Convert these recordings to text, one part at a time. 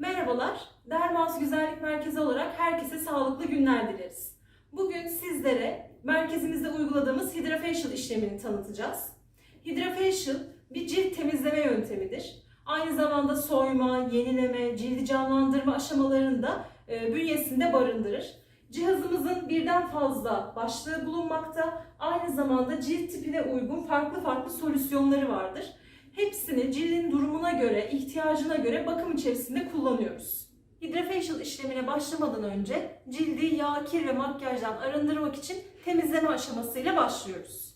Merhabalar, Dermans Güzellik Merkezi olarak herkese sağlıklı günler dileriz. Bugün sizlere merkezimizde uyguladığımız Hydrafacial işlemini tanıtacağız. Hydrafacial bir cilt temizleme yöntemidir. Aynı zamanda soyma, yenileme, cildi canlandırma aşamalarını da e, bünyesinde barındırır. Cihazımızın birden fazla başlığı bulunmakta. Aynı zamanda cilt tipine uygun farklı farklı solüsyonları vardır. Hepsini cildin durumuna göre, ihtiyacına göre bakım içerisinde kullanıyoruz. Hydrafacial işlemine başlamadan önce cildi yağ, kir ve makyajdan arındırmak için temizleme aşamasıyla başlıyoruz.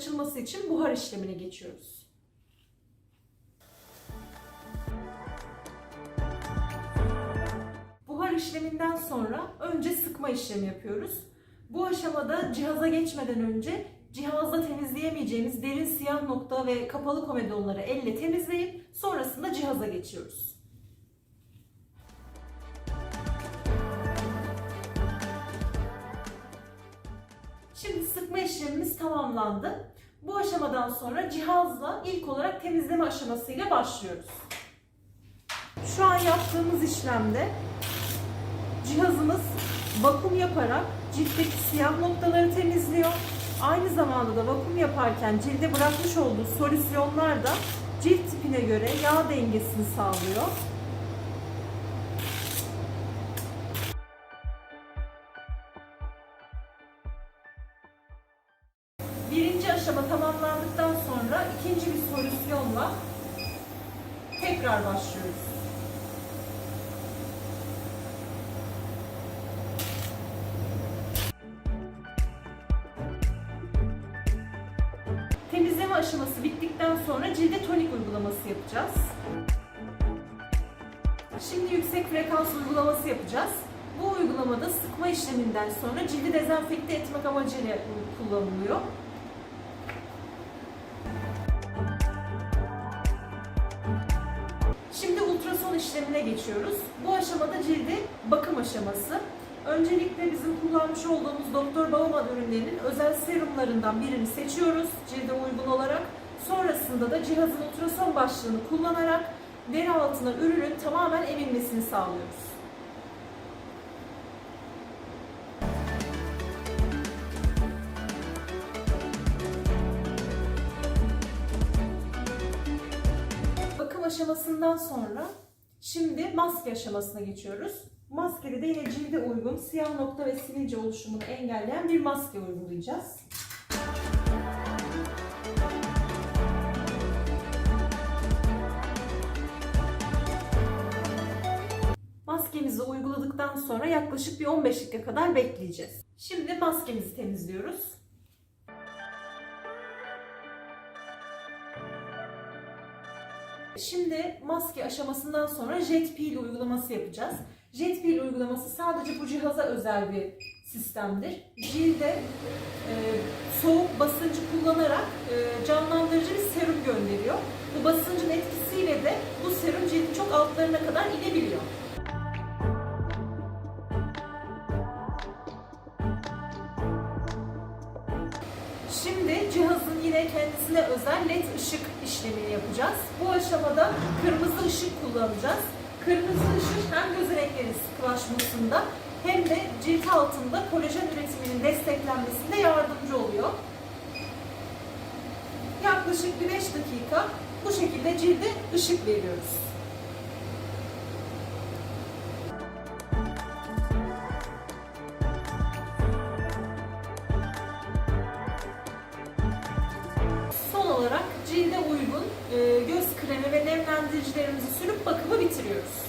Açılması için buhar işlemine geçiyoruz. Buhar işleminden sonra önce sıkma işlemi yapıyoruz. Bu aşamada cihaza geçmeden önce cihazda temizleyemeyeceğimiz derin siyah nokta ve kapalı komedonları elle temizleyip sonrasında cihaza geçiyoruz. Sıkma işlemimiz tamamlandı. Bu aşamadan sonra cihazla ilk olarak temizleme aşamasıyla başlıyoruz. Şu an yaptığımız işlemde cihazımız vakum yaparak ciltteki siyah noktaları temizliyor. Aynı zamanda da vakum yaparken cilde bırakmış olduğu solüsyonlar da cilt tipine göre yağ dengesini sağlıyor. Aşama tamamlandıktan sonra ikinci bir solüsyonla tekrar başlıyoruz. Temizleme aşaması bittikten sonra cilde tonik uygulaması yapacağız. Şimdi yüksek frekans uygulaması yapacağız. Bu uygulamada sıkma işleminden sonra cildi dezenfekte etmek amacıyla kullanılıyor. İşlemine geçiyoruz. Bu aşamada cildi bakım aşaması. Öncelikle bizim kullanmış olduğumuz Doktor Bauman ürünlerinin özel serumlarından birini seçiyoruz cilde uygun olarak. Sonrasında da cihazın ultrason başlığını kullanarak deri altına ürünün tamamen emilmesini sağlıyoruz. Bakım aşamasından sonra şimdi maske aşamasına geçiyoruz. Maskede de yine cilde uygun siyah nokta ve sivilce oluşumunu engelleyen bir maske uygulayacağız. Maskemizi uyguladıktan sonra yaklaşık bir 15 dakika kadar bekleyeceğiz. Şimdi maskemizi temizliyoruz. Şimdi maske aşamasından sonra jet peel uygulaması yapacağız. Jet peel uygulaması sadece bu cihaza özel bir sistemdir. Cilde e, soğuk basıncı kullanarak e, canlandırıcı bir serum gönderiyor. Bu basıncın etkisiyle de bu serum cildin çok altlarına kadar inebiliyor. Şimdi cihazın yine kendisine özel led ışık işlemini yapacağız. Bu aşamada kırmızı ışık kullanacağız. Kırmızı ışık hem gözeneklerin sıkılaşmasında hem de cilt altında kolajen üretiminin desteklenmesinde yardımcı oluyor. Yaklaşık bir 5 dakika bu şekilde cilde ışık veriyoruz. Olarak cilde uygun e, göz kremi ve nemlendiricilerimizi sürüp bakımı bitiriyoruz.